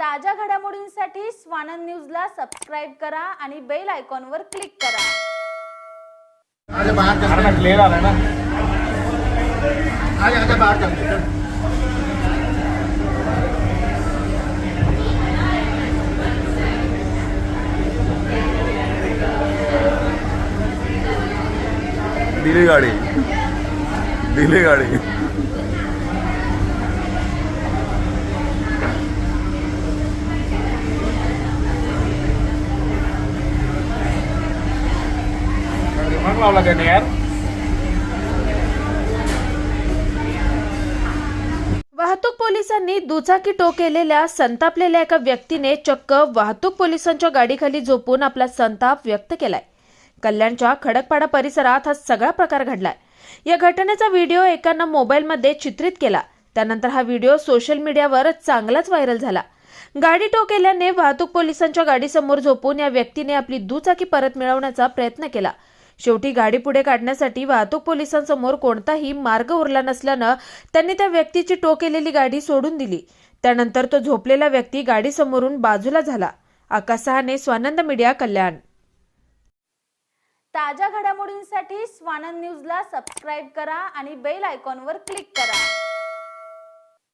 ताज्या घडामोडींसाठी स्वानंद न्यूजला सबस्क्राईब करा आणि बेल आयकॉनवर क्लिक करा. बाहर ना. आला बाहर। दिली गाडी. दिली गाडी. मग लावला त्याने यार. वाहतूक पोलिसांनी दुचाकी टोकेलेल्या संतापलेल्या एका व्यक्तीने चक्क वाहतूक पोलिसांच्या गाडीखाली झोपून आपला संताप व्यक्त केलाय. कल्याणच्या खडकपाडा परिसरात हा सगळा प्रकार घडलाय. या घटनेचा व्हिडिओ एकानं मोबाईलमध्ये चित्रित केला. त्यानंतर हा व्हिडिओ सोशल मीडियावर चांगलाच व्हायरल झाला. गाडी टोकेल्याने वाहतूक पोलिसांच्या गाडीसमोर झोपून या व्यक्तीने आपली दुचाकी परत मिळवण्याचा प्रयत्न केला. शेवटी गाडी पुढे काढण्यासाठी वाहतूक पोलिसांसमोर कोणताही मार्ग उरला नसल्यानं त्यांनी त्या व्यक्तीची टो केलेली गाडी सोडून दिली. त्यानंतर तो झोपलेला व्यक्ती गाडीसमोरून बाजूला झाला. आकाश सहाने स्वानंद मीडिया कल्याण. ताज्या घडामोडींसाठी स्वानंद न्यूजला सबस्क्राईब करा आणि बेल आयकॉनवर क्लिक करा.